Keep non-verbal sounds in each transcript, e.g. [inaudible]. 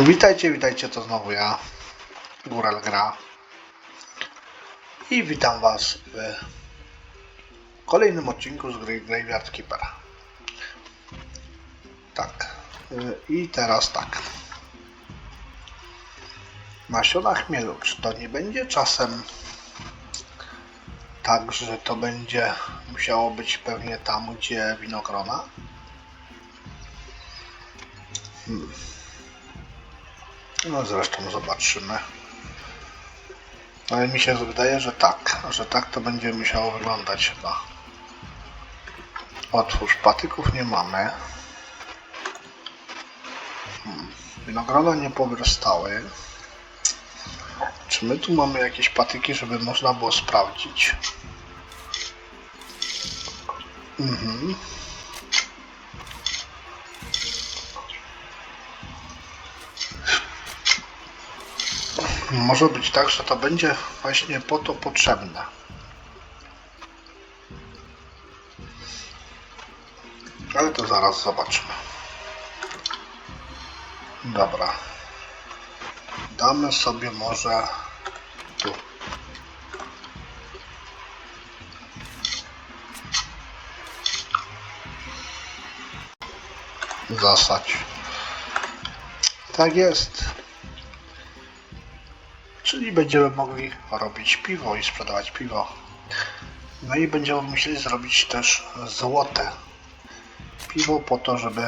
Witajcie, witajcie, to znowu ja, Górel Gra. I witam Was w kolejnym odcinku z gry Graveyard Keeper. Tak, y, i teraz tak. Nasiona chmielu, czy to nie będzie czasem tak, że to będzie musiało być pewnie tam, gdzie winogrona? No zresztą zobaczymy. Ale mi się wydaje, że tak, że tak to będzie musiało wyglądać chyba. Otwórz, patyków nie mamy. Hmm. Winogrona nie powyrastały. Czy my tu mamy jakieś patyki, żeby można było sprawdzić? Mhm. Może być tak, że to będzie właśnie po to potrzebne. Ale to zaraz zobaczymy. Dobra. Damy sobie może tu. Zasać. Tak jest. Czyli będziemy mogli robić piwo i sprzedawać piwo. No i będziemy musieli zrobić też złote piwo po to, żeby...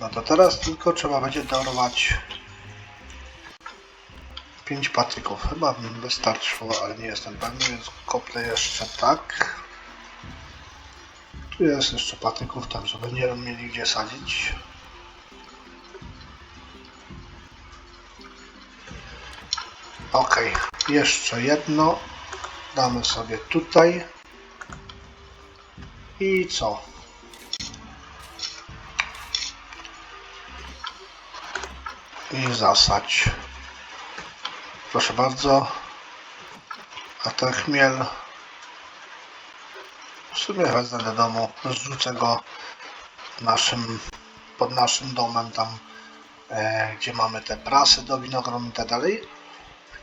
No to teraz tylko trzeba będzie darować 5 patyków. Chyba mi wystarczyło, ale nie jestem pewny, więc koplę jeszcze tak. Tu jest jeszcze patyków, tak żeby nie mieli gdzie sadzić. Ok, jeszcze jedno. Damy sobie tutaj. I co? I zasadź. Proszę bardzo. A ten chmiel w sumie wezmę do domu, zrzucę go naszym, pod naszym domem tam, e, gdzie mamy te prasy do winogron i tak dalej.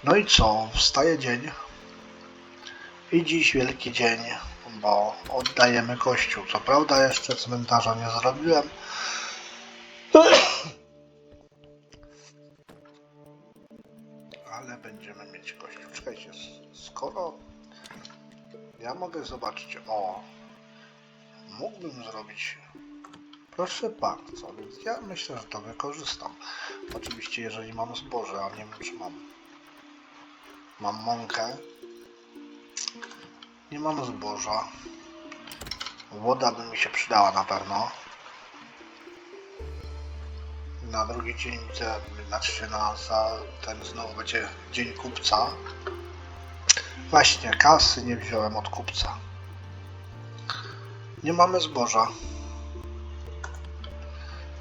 No i co? Wstaje dzień. I dziś wielki dzień, bo oddajemy kościół. Co prawda jeszcze cmentarza nie zrobiłem. [clears throat] Ale będziemy mieć kościół. Czekajcie, skoro ja mogę zobaczyć, o, mógłbym zrobić, proszę bardzo, więc ja myślę, że to wykorzystam. Oczywiście, jeżeli mam zboże, a nie wiem, czy mam. Mam mąkę. Nie mam zboża. Woda by mi się przydała na pewno. Na drugi dzień widzę, znaczy na za ten znowu będzie dzień kupca. Właśnie, kasy nie wziąłem od kupca. Nie mamy zboża.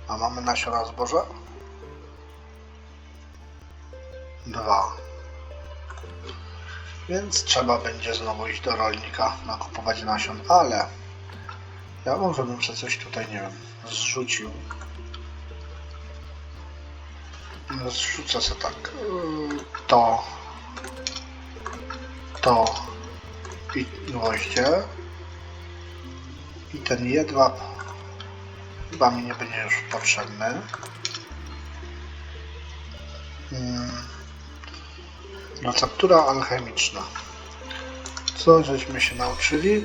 A mamy nasiona zboża? Dwa. Więc trzeba będzie znowu iść do rolnika, nakupować nasion, ale ja może bym sobie coś tutaj, nie wiem, zrzucił. Zrzucę sobie tak yy, to, to i gwoździe i ten jedwab chyba mi nie będzie już potrzebny. Hmm. Receptura alchemiczna. Co żeśmy się nauczyli?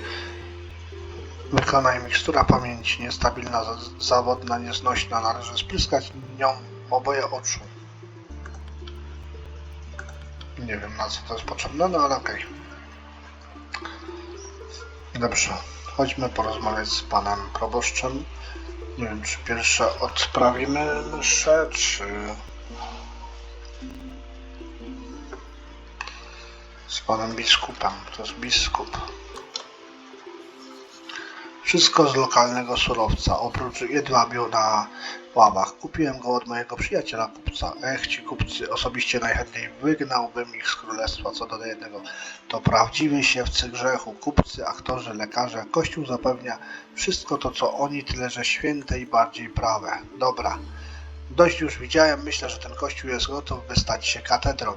Wykonaj mikstura pamięci niestabilna, za- zawodna, nieznośna. Należy spryskać nią oboje oczu. Nie wiem na co to jest potrzebne, no ale okej. Dobrze, chodźmy porozmawiać z panem proboszczem. Nie wiem, czy pierwsze odprawimy mszę, czy... z panem biskupem. To jest biskup. Wszystko z lokalnego surowca, oprócz jedwabiu na ławach. Kupiłem go od mojego przyjaciela kupca. Ech, ci kupcy, osobiście najchętniej wygnałbym ich z królestwa co do jednego. To prawdziwi siewcy grzechu, kupcy, aktorzy, lekarze. Kościół zapewnia wszystko to, co oni, tyle że święte i bardziej prawe. Dobra, dość już widziałem, myślę, że ten kościół jest gotów, by stać się katedrą.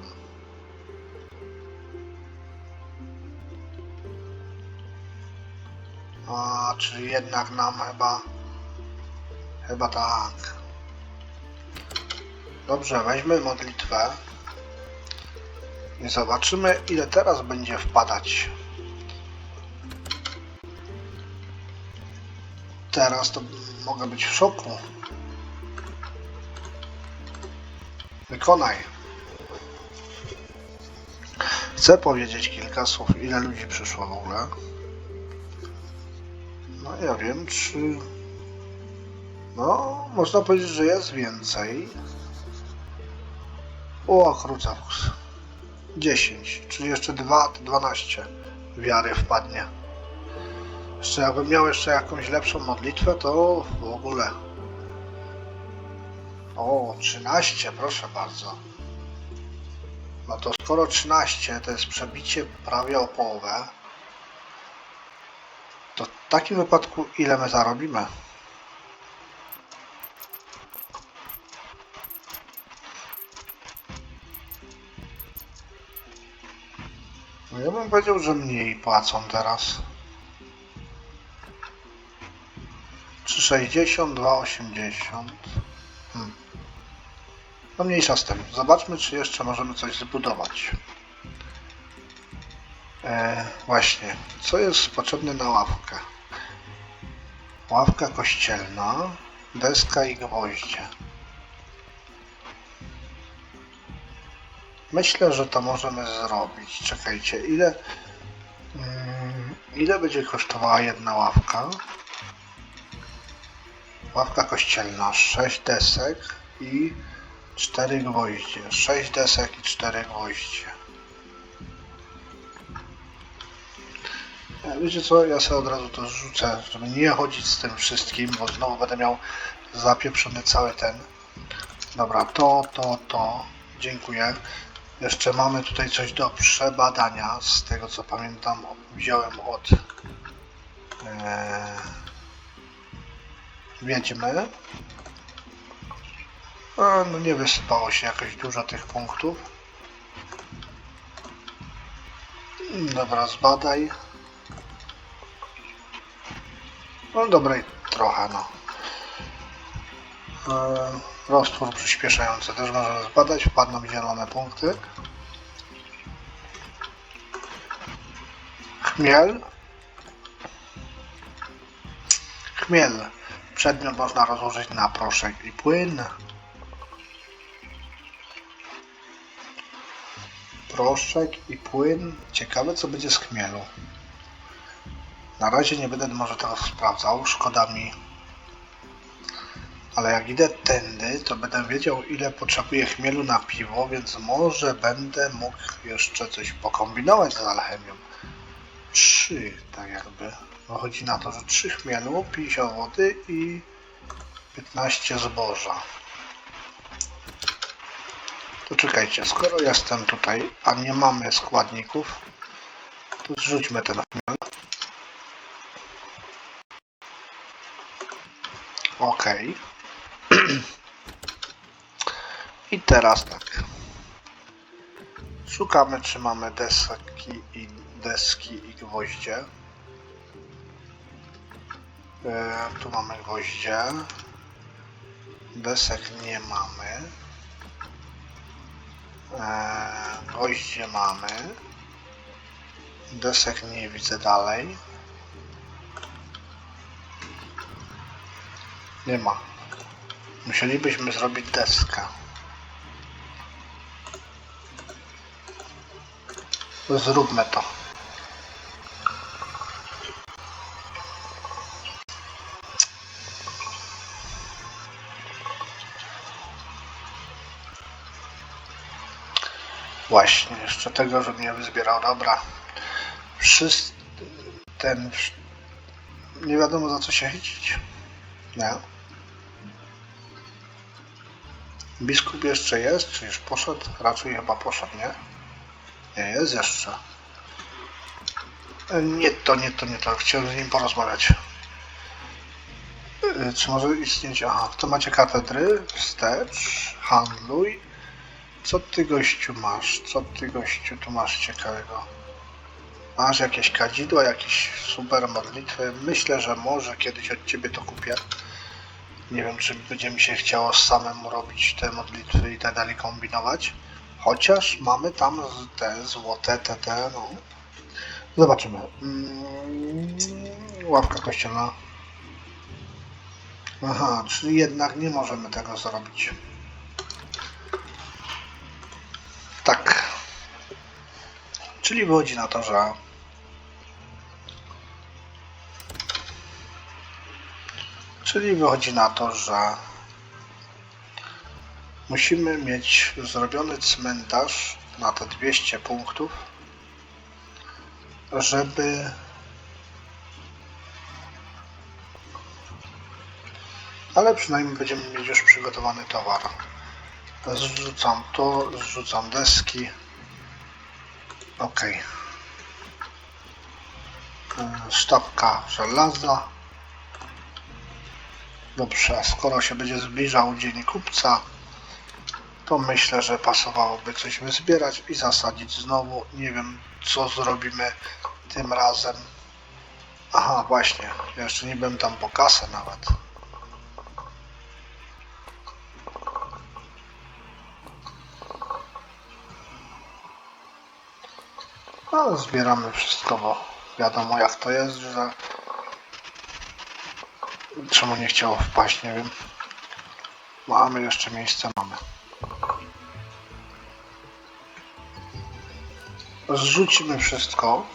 A, czyli jednak nam chyba... Chyba tak. Dobrze, weźmy modlitwę. I zobaczymy, ile teraz będzie wpadać. Teraz to mogę być w szoku. Wykonaj. Chcę powiedzieć kilka słów, ile ludzi przyszło w ogóle. No ja wiem, czy... No, można powiedzieć, że jest więcej. O, krucawus. 10, czyli jeszcze 2, to 12 wiary wpadnie. Jeszcze jakbym miał jeszcze jakąś lepszą modlitwę, to w ogóle. O, 13, proszę bardzo. No to skoro 13 to jest przebicie prawie o połowę, w takim wypadku ile my zarobimy? No ja bym powiedział, że mniej płacą teraz. 3,60, 2,80. Hmm. No mniejsza z tym. Zobaczmy, czy jeszcze możemy coś zbudować. E, właśnie, co jest potrzebne na ławkę? Ławka kościelna, deska i gwoździe. Myślę, że to możemy zrobić. Czekajcie, ile, mm, ile będzie kosztowała jedna ławka? Ławka kościelna, 6 desek i 4 gwoździe. 6 desek i 4 gwoździe. Wiecie co, ja sobie od razu to rzucę, żeby nie chodzić z tym wszystkim, bo znowu będę miał zapieprzony cały ten. Dobra, to, to, to. Dziękuję. Jeszcze mamy tutaj coś do przebadania. Z tego co pamiętam, wziąłem od e, Wiedźmy. A, no nie wysypało się jakoś dużo tych punktów. Dobra, zbadaj. No dobra, i trochę no. E, roztwór przyspieszający też możemy zbadać, wpadną zielone punkty. Chmiel. Chmiel. Przedmiot można rozłożyć na proszek i płyn. Proszek i płyn. Ciekawe co będzie z chmielu. Na razie nie będę może tego sprawdzał, szkoda mi. Ale jak idę tędy, to będę wiedział ile potrzebuję chmielu na piwo, więc może będę mógł jeszcze coś pokombinować z alchemią. Trzy, tak jakby. Chodzi na to, że 3 chmielu, 50 wody i 15 zboża. To czekajcie, skoro jestem tutaj, a nie mamy składników, to zrzućmy ten Ok. [clears throat] I teraz tak. Szukamy, czy mamy deski i deski i gwoździe. E, tu mamy gwoździe. Desek nie mamy. E, gwoździe mamy. Desek nie widzę dalej. Nie ma. Musielibyśmy zrobić deskę. Zróbmy to. Właśnie, jeszcze tego, żebym nie wyzbierał. Dobra. Wszyscy, ten, Nie wiadomo za co się chycić. Nie. Biskup jeszcze jest, czy już poszedł? Raczej chyba poszedł, nie? Nie, jest jeszcze. E, Nie to, nie to, nie to. Chciałem z nim porozmawiać. E, Czy może istnieć... Aha, to macie katedry, wstecz, handluj. Co ty gościu masz? Co ty gościu tu masz ciekawego? Masz jakieś kadzidła, jakieś super modlitwy? Myślę, że może kiedyś od ciebie to kupię. Nie wiem, czy będzie mi się chciało samemu robić te modlitwy i tak dalej kombinować. Chociaż mamy tam te złote, te, te, no. Zobaczymy. Mm, ławka kościelna. Aha, czyli jednak nie możemy tego zrobić. Tak. Czyli wychodzi na to, że Czyli wychodzi na to, że musimy mieć zrobiony cmentarz na te 200 punktów, żeby ale przynajmniej będziemy mieć już przygotowany towar. Zrzucam to, zrzucam deski. Ok. Sztabka żelaza. Dobrze, skoro się będzie zbliżał dzień kupca, to myślę, że pasowałoby coś wyzbierać i zasadzić znowu. Nie wiem, co zrobimy tym razem. Aha, właśnie, ja jeszcze nie byłem tam po kasę nawet. No, zbieramy wszystko, bo wiadomo jak to jest, że czemu nie chciało wpaść, nie wiem. Mamy jeszcze miejsce, mamy. Zrzucimy wszystko.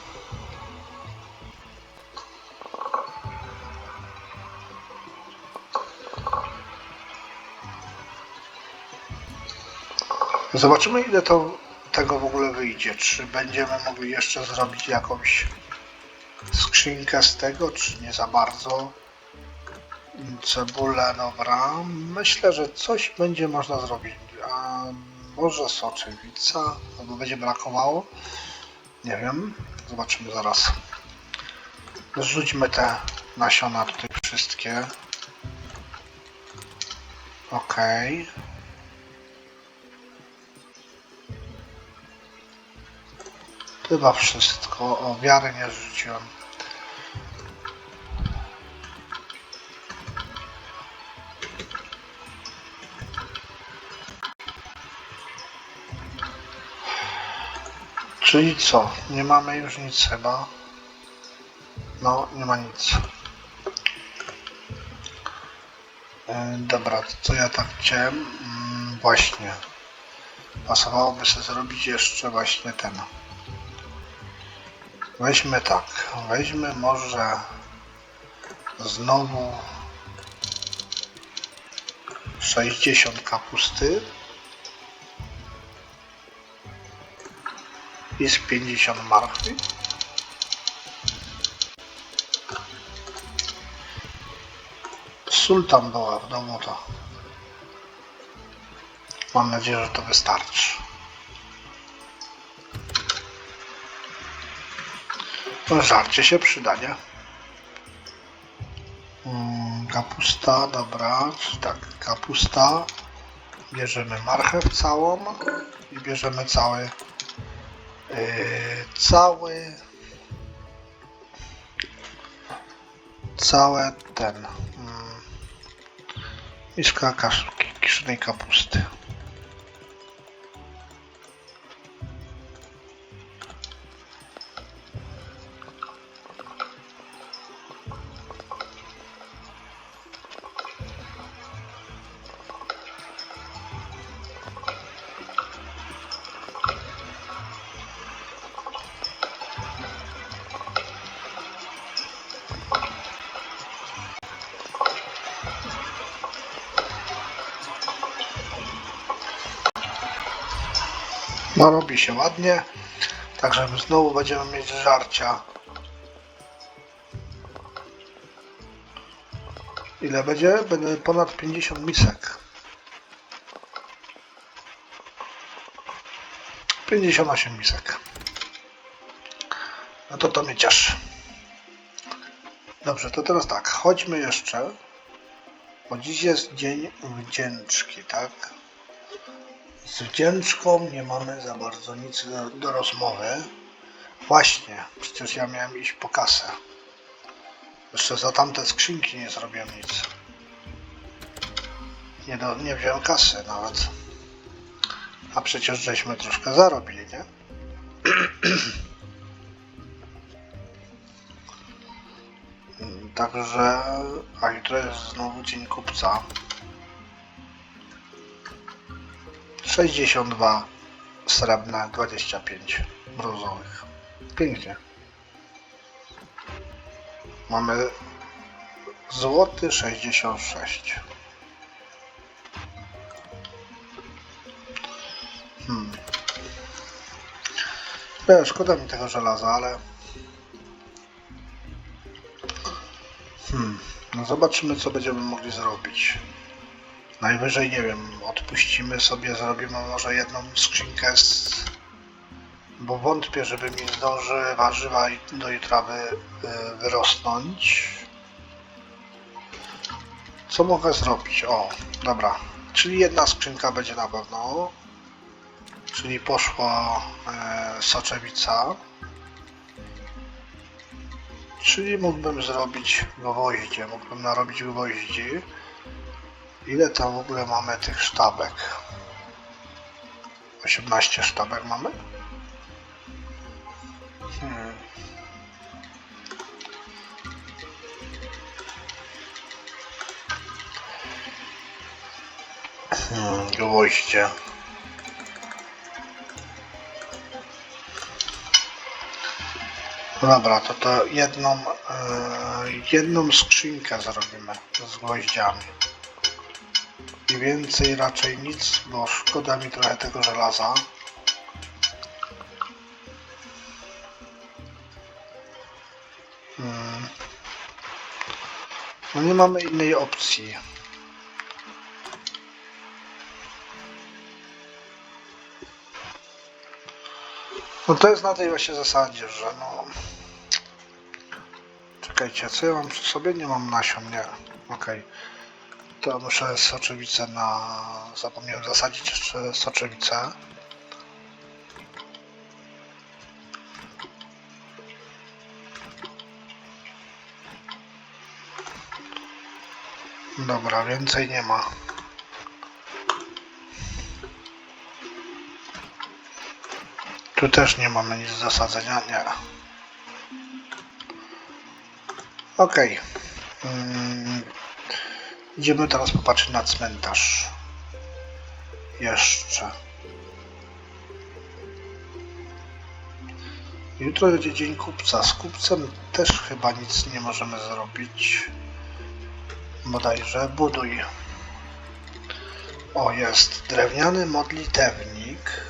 Zobaczymy ile to tego w ogóle wyjdzie. Czy będziemy mogli jeszcze zrobić jakąś skrzynkę z tego, czy nie za bardzo. Cebulę, dobra. Myślę, że coś będzie można zrobić. A może soczewica, albo będzie brakowało. Nie wiem. Zobaczymy zaraz. Zrzućmy te nasiona tutaj wszystkie. Okej. Chyba wszystko. O, wiary nie rzuciłem. Czyli co? Nie mamy już nic chyba. No, nie ma nic. E, dobra, co ja tak chciałem? Mm, właśnie. Pasowałoby sobie zrobić jeszcze właśnie ten. Weźmy tak. Weźmy może znowu 60 kapusty. Z 50 marchwi. Sól tam była w domu, to mam nadzieję, że to wystarczy. No, żarcie się przyda, nie? Mm, kapusta, dobra, tak, kapusta. Bierzemy marchew całą i bierzemy cały cały całe ten mm, miska kasz, kiszonej kapusty. No robi się ładnie, także znowu będziemy mieć żarcia. Ile będzie? Będę ponad 50 misek. 58 misek. No to to mnie cieszy. Dobrze, to teraz tak, chodźmy jeszcze. Bo dziś jest dzień wdzięczki, tak? Z wdzięczką nie mamy za bardzo nic do, do rozmowy. Właśnie, przecież ja miałem iść po kasę. Jeszcze za tamte skrzynki nie zrobiłem nic. Nie, do, nie wziąłem kasy nawet. A przecież żeśmy troszkę zarobili, nie? [clears throat] Także, a jutro jest znowu dzień kupca. 62 srebrne, 25 brązowych. Pięknie. Mamy złoty 66. Hmm. E, szkoda mi tego żelaza, ale... Hmm. No zobaczymy, co będziemy mogli zrobić. Najwyżej, nie wiem, odpuścimy sobie, zrobimy może jedną skrzynkę z... Bo wątpię, żeby mi zdąży warzywa do jutra wy, y, wyrosnąć. Co mogę zrobić? O, dobra. Czyli jedna skrzynka będzie na pewno. Czyli poszła e, soczewica. Czyli mógłbym zrobić gwoździe. Mógłbym narobić gwoździ. Ile tam w ogóle mamy tych sztabek? 18 sztabek mamy? Hmm. Hmm, gwoździe. Dobra, to to jedną, e, jedną skrzynkę zrobimy z gwoździami. I więcej raczej nic, bo szkoda mi trochę tego żelaza. Hmm. No nie mamy innej opcji. No to jest na tej właśnie zasadzie, że no... Czekajcie, co ja mam przy sobie? Nie mam nasion, nie. Okej. To muszę soczewicę na... Zapomniałem zasadzić jeszcze soczewicę. Dobra, więcej nie ma. Tu też nie mamy nic do zasadzenia, nie. Okej. Mm, idziemy teraz popatrzeć na cmentarz. Jeszcze. Jutro będzie dzień kupca. Z kupcem też chyba nic nie możemy zrobić. Bodajże buduj. O, jest drewniany modlitewnik.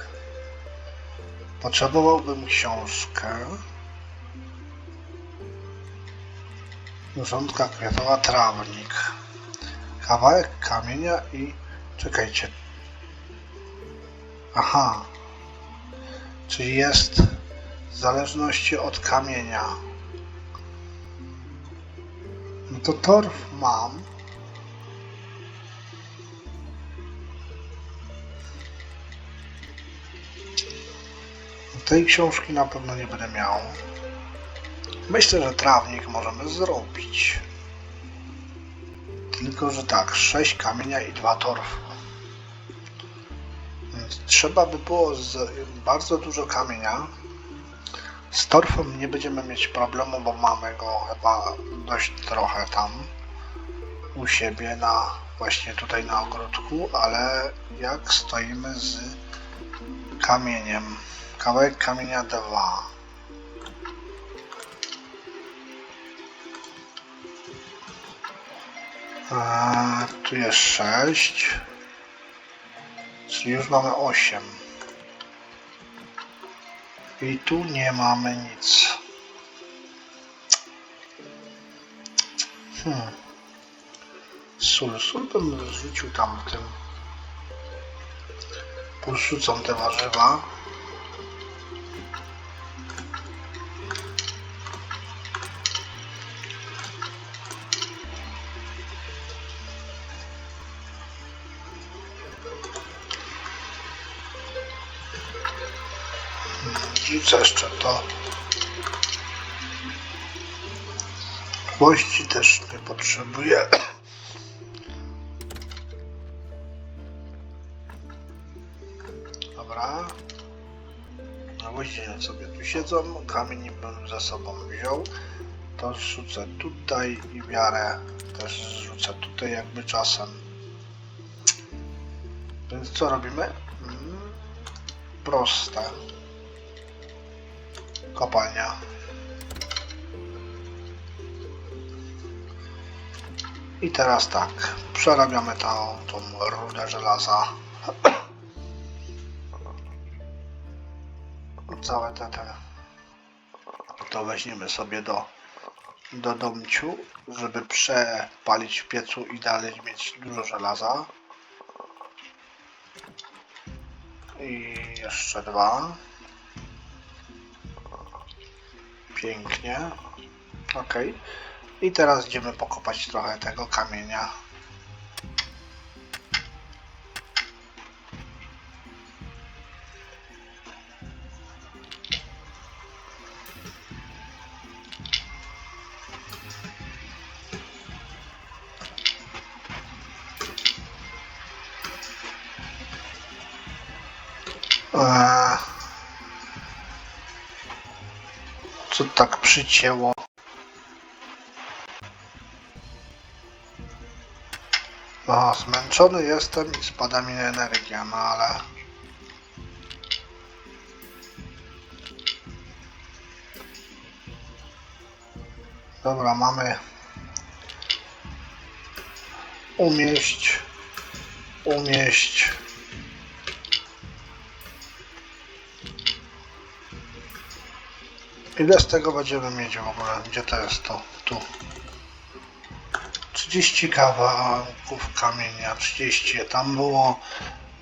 Potrzebowałbym książkę. Rządka kwiatowa, trawnik. Kawałek kamienia i... Czekajcie. Aha. Czyli jest w zależności od kamienia. No to torf mam. Tej książki na pewno nie będę miał. Myślę, że trawnik możemy zrobić. Tylko, że tak, 6 kamienia i 2 torfu. Więc trzeba by było z, bardzo dużo kamienia. Z torfem nie będziemy mieć problemu, bo mamy go chyba dość trochę tam u siebie na właśnie tutaj na ogródku, ale jak stoimy z kamieniem? Kawałek kamienia 2. A, tu jest 6. Czyli już mamy 8. I tu nie mamy nic. Hmm. Sól. Sól bym rzucił tam w tym. Porzucą te warzywa. Rzucę jeszcze to. Gwoździ też nie potrzebuję. Dobra. No gwoździe sobie tu siedzą. Kamień bym ze sobą wziął. To rzucę tutaj i wiarę też rzucę tutaj jakby czasem. Więc co robimy? Mm, Proste. Kopalnia. I teraz tak, przerabiamy tą, tą rudę żelaza. [clears throat] Całe te, te to weźmiemy sobie do, do domciu, żeby przepalić w piecu i dalej mieć dużo żelaza. I jeszcze dwa. Pięknie. Ok. I teraz idziemy pokopać trochę tego kamienia. Przycięło? No, zmęczony jestem i spada mi energia, no ale... Dobra, mamy... Umieść... Umieść... Ile z tego będziemy mieć w ogóle? Gdzie to jest to? Tu. 30 kawałków kamienia, 30. Tam było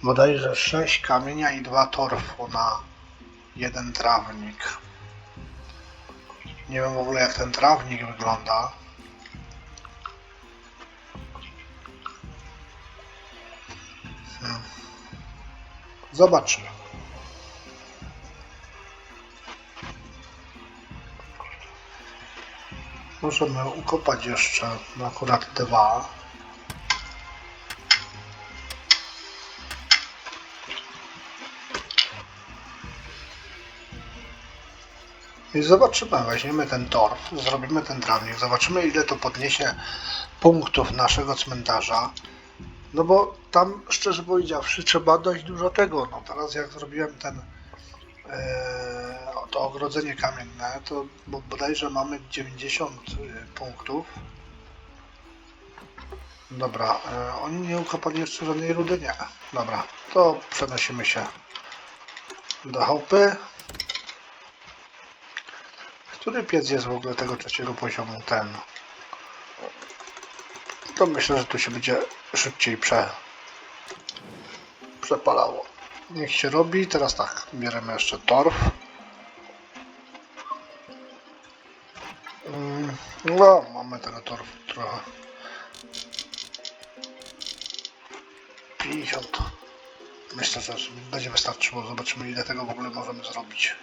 bodajże 6 kamienia i 2 torfu na jeden trawnik. Nie wiem w ogóle jak ten trawnik wygląda. Hmm. Zobaczymy. Możemy ukopać jeszcze akurat dwa. I zobaczymy, weźmiemy ten torf, zrobimy ten trawnik, zobaczymy ile to podniesie punktów naszego cmentarza. No bo tam, szczerze powiedziawszy, trzeba dość dużo tego. No teraz jak zrobiłem ten e, to ogrodzenie kamienne, to bo bodajże mamy 90 punktów. Dobra, e, oni nie ukopali jeszcze żadnej rudy, nie. Dobra, to przenosimy się do chałupy. Który piec jest w ogóle tego trzeciego poziomu? Ten. To myślę, że tu się będzie szybciej prze, przepalało. Niech się robi. Teraz tak, bierzemy jeszcze torf. No, mamy tego torfu trochę. 50. Myślę, że będzie wystarczyło. Zobaczymy ile tego w ogóle możemy zrobić.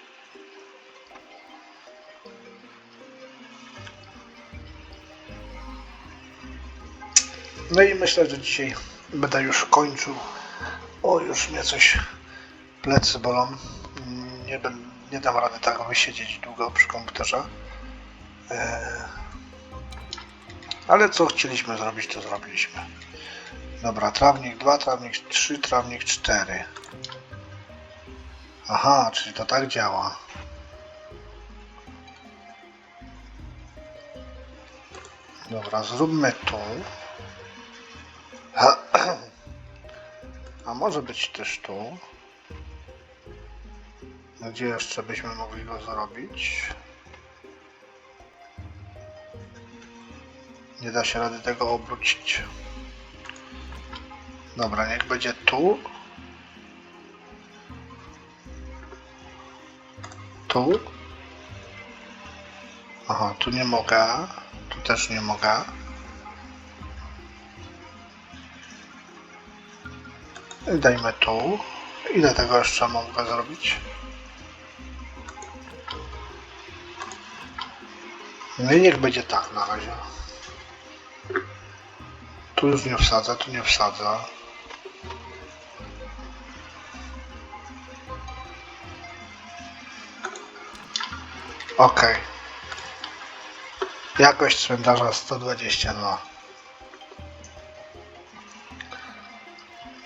No i myślę, że dzisiaj będę już kończył. O, już mnie coś plecy bolą. Nie, nie dam rady tak wysiedzieć długo przy komputerze. Eee, Ale co chcieliśmy zrobić, to zrobiliśmy. Dobra, trawnik 2, trawnik 3, trawnik 4. Aha, czyli to tak działa. Dobra, zróbmy tu. [clears throat] A może być też tu. Gdzie jeszcze byśmy mogli go zrobić? Nie da się rady tego obrócić. Dobra, niech będzie tu. Tu. Aha, tu nie mogę. Tu też nie mogę. I dajmy tu. Ile tego jeszcze mogę zrobić? No i niech będzie tak na razie. Tu już nie wsadzę, tu nie wsadzę. Okej. Jakość cmentarza 122.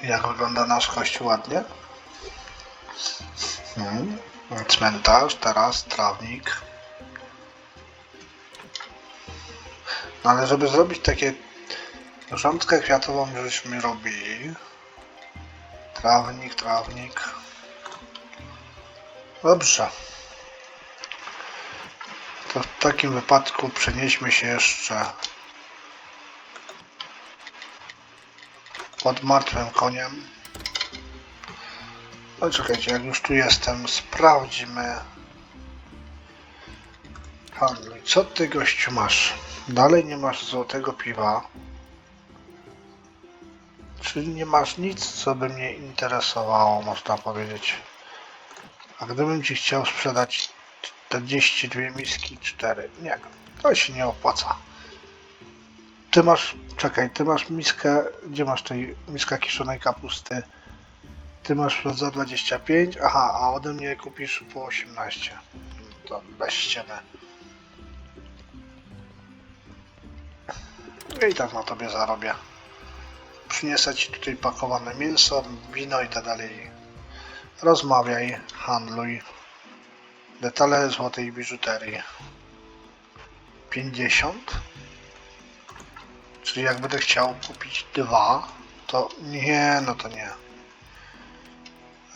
Jak wygląda nasz kościół ładnie? Hmm. Cmentarz, teraz trawnik. No ale żeby zrobić takie Rządkę kwiatową żeśmy robili. Trawnik, trawnik. Dobrze. To w takim wypadku przenieśmy się jeszcze pod martwym koniem. No czekajcie, jak już tu jestem, sprawdźmy. Handluj, co ty gościu masz? Dalej nie masz złotego piwa. Czyli nie masz nic, co by mnie interesowało, można powiedzieć. A gdybym ci chciał sprzedać 42 miski 4, nie, to się nie opłaca. Ty masz, czekaj, ty masz miskę, gdzie masz tej miska kiszonej kapusty? Ty masz za 25, aha, a ode mnie kupisz po 18. To bez ściemy. I tak na tobie zarobię przyniosę ci tutaj pakowane mięso, wino i tak dalej. Rozmawiaj, handluj. Detale złotej biżuterii. 50. Czyli jak będę chciał kupić dwa, to nie, no to nie.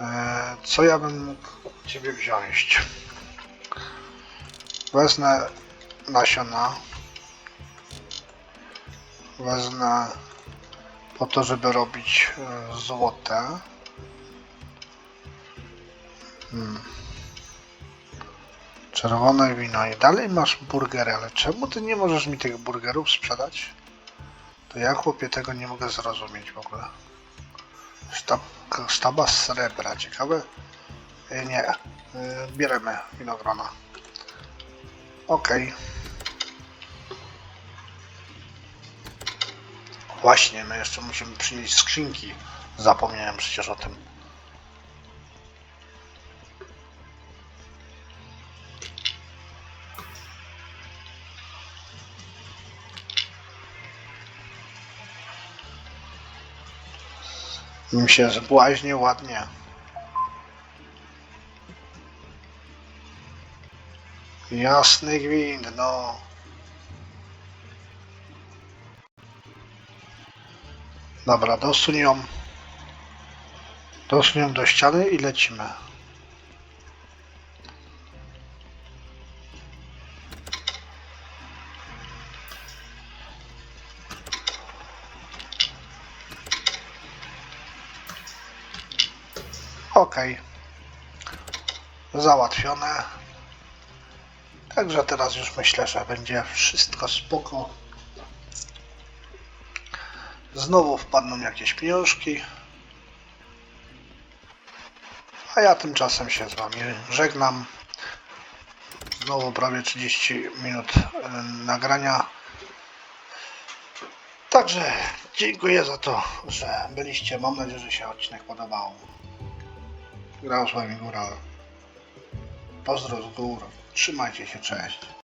Eee, co ja bym mógł u ciebie wziąć? Wezmę nasiona. Wezmę po to, żeby robić e, złote. Hmm. Czerwone wino i dalej masz burgery, ale czemu ty nie możesz mi tych burgerów sprzedać? To ja chłopie tego nie mogę zrozumieć w ogóle. Sztab, sztaba srebra, ciekawe. E, Nie, e, bierzemy winogrona. Okej. Właśnie, my jeszcze musimy przynieść skrzynki. Zapomniałem przecież o tym. Mi się zbłaźnie ładnie. Jasny gwint, no. Dobra, dosuń ją. Dosuń ją do ściany i lecimy. Ok. Załatwione. Także teraz już myślę, że będzie wszystko spoko. Znowu wpadną jakieś pieniążki. A ja tymczasem się z Wami żegnam. Znowu prawie 30 minut e, nagrania. Także dziękuję za to, że byliście. Mam nadzieję, że się odcinek podobał. Grał z Wami Góra. Pozdro z gór. Trzymajcie się, cześć.